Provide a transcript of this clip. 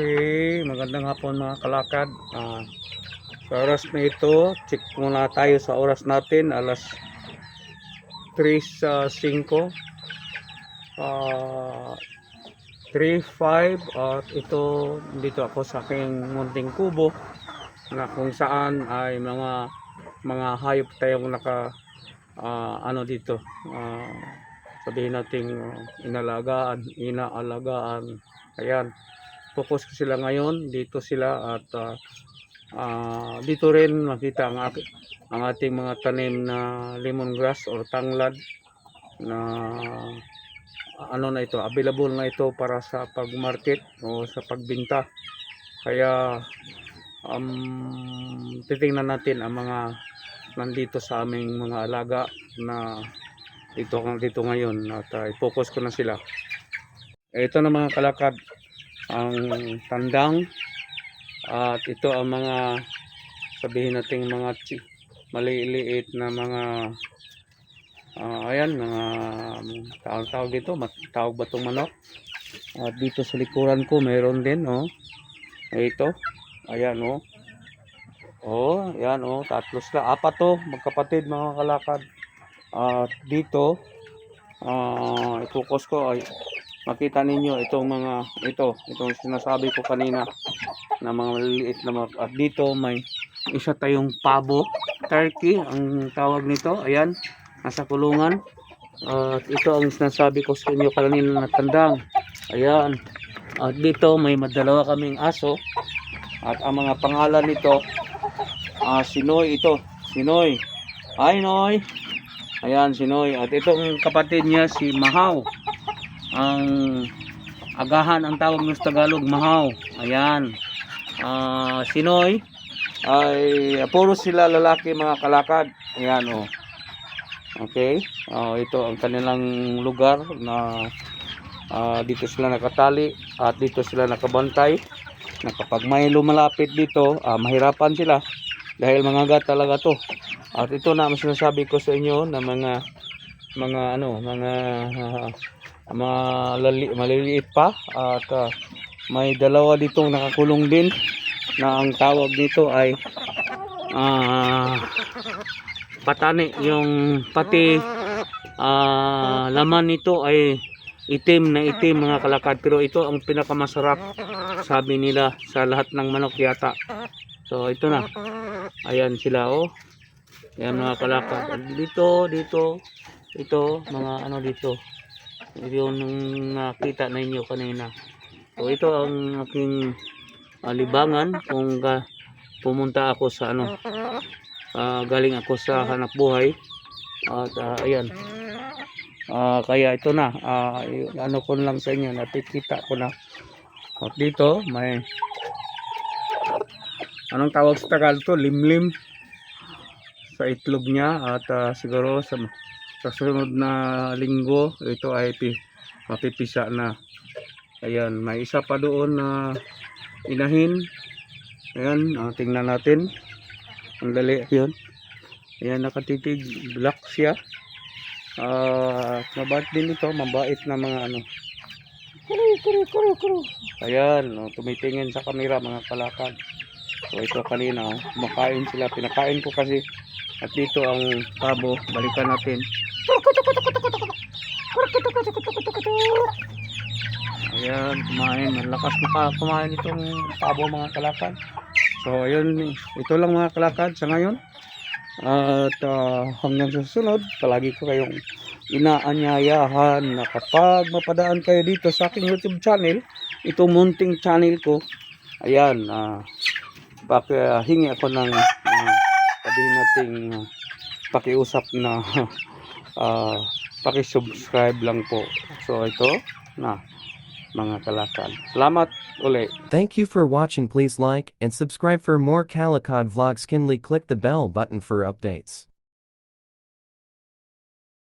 Okay, magandang hapon mga kalakad. Ah, sa oras na ito, check muna tayo sa oras natin, alas 3.05. Ah, 3.5 at ito, dito ako sa aking munting kubo na kung saan ay mga mga hayop tayong naka ah, ano dito ah, sabihin nating ah, inalagaan, inaalagaan ayan focus ko sila ngayon dito sila at ah, ah, dito rin makita ang, ang ating mga tanim na lemongrass or tanglad na ano na ito available na ito para sa pag-market o sa pagbinta. Kaya um, titingnan natin ang mga nandito sa aming mga alaga na dito dito ngayon at ah, i-focus ko na sila. Ito na mga kalakad ang tandang. At ito ang mga sabihin nating mga maliliit na mga ah, ayan mga tawag tawag dito tawag ba itong manok? At dito sa likuran ko mayroon din oh. Ito. Ayan oh. Oh ayan oh. Tatlo sila. Apat to magkapatid mga kalakad. At dito ah i-focus ko ay makita ninyo itong mga ito itong sinasabi ko kanina na mga maliliit na mga at dito may isa tayong pabo turkey ang tawag nito. Ayan nasa kulungan. At ito ang sinasabi ko sa inyo kanina na tandang. Ayan at dito may madalawa kaming aso. At ang mga pangalan nito ah Sinoy ito Sinoy. Hi Noy. Ayan Sinoy. At itong kapatid niya si Mahaw ang agahan ang tawag ng Tagalog Mahaw. Ayan. Ah Sinoy? Ay puro sila lalaki mga kalakad. Ayan oh. Okay. Ah, ito ang kanilang lugar na ah, dito sila nakatali at dito sila nakabantay. Na kapag may lumalapit dito. Ah, mahirapan sila. Dahil mga gat talaga to. At ito na sinasabi ko sa inyo na mga mga ano mga ah, mga lali, maliliit pa. At ah, may dalawa ditong nakakulong din na ang tawag dito ay ah patani. Yung pati ah, laman nito ay itim na itim mga kalakad. Pero ito ang pinakamasarap sabi nila sa lahat ng manok yata. So ito na. Ayan sila oh. Ayan mga kalakad. Dito dito ito mga ano dito. Yung nakita na inyo kanina. So ito ang aking ah, libangan kung ga, pumunta ako sa ano ah, galing ako sa hanap buhay. At ah, ayan. Ah, kaya ito na ah, y- ano ko lang sa inyo nakikita ko na. At dito may anong tawag sa Tagalog to? Limlim sa itlog niya at ah, siguro sa sa sunod na linggo ito ay pi, mapipisa na ayan may isa pa doon na inahin ayan ah, tingnan natin ang dali yun ayan nakatitig black siya Ah, mabait din ito, mabait na mga ano. Kuru, kuru, kuru, kuru. Ayan, oh, tumitingin sa kamera mga kalakad. So ito kanina, oh, kumakain sila, pinakain ko kasi at dito ang pabo, balikan natin. Ayan, kumain, malakas maka kumain itong pabo mga kalakad. So ayun, ito lang mga kalakad sa ngayon. At ah, hanggang sa susunod, palagi ko kayong inaanyayahan na kapag mapadaan kayo dito sa aking YouTube channel, itong munting channel ko, ayan, uh, hingi ako ng uh, nating ah, pakiusap na uh, pakisubscribe lang po. So ito na mga kalakad. Salamat uli. Thank you for watching please like and subscribe for more Calicod vlogs kindly click the bell button for updates.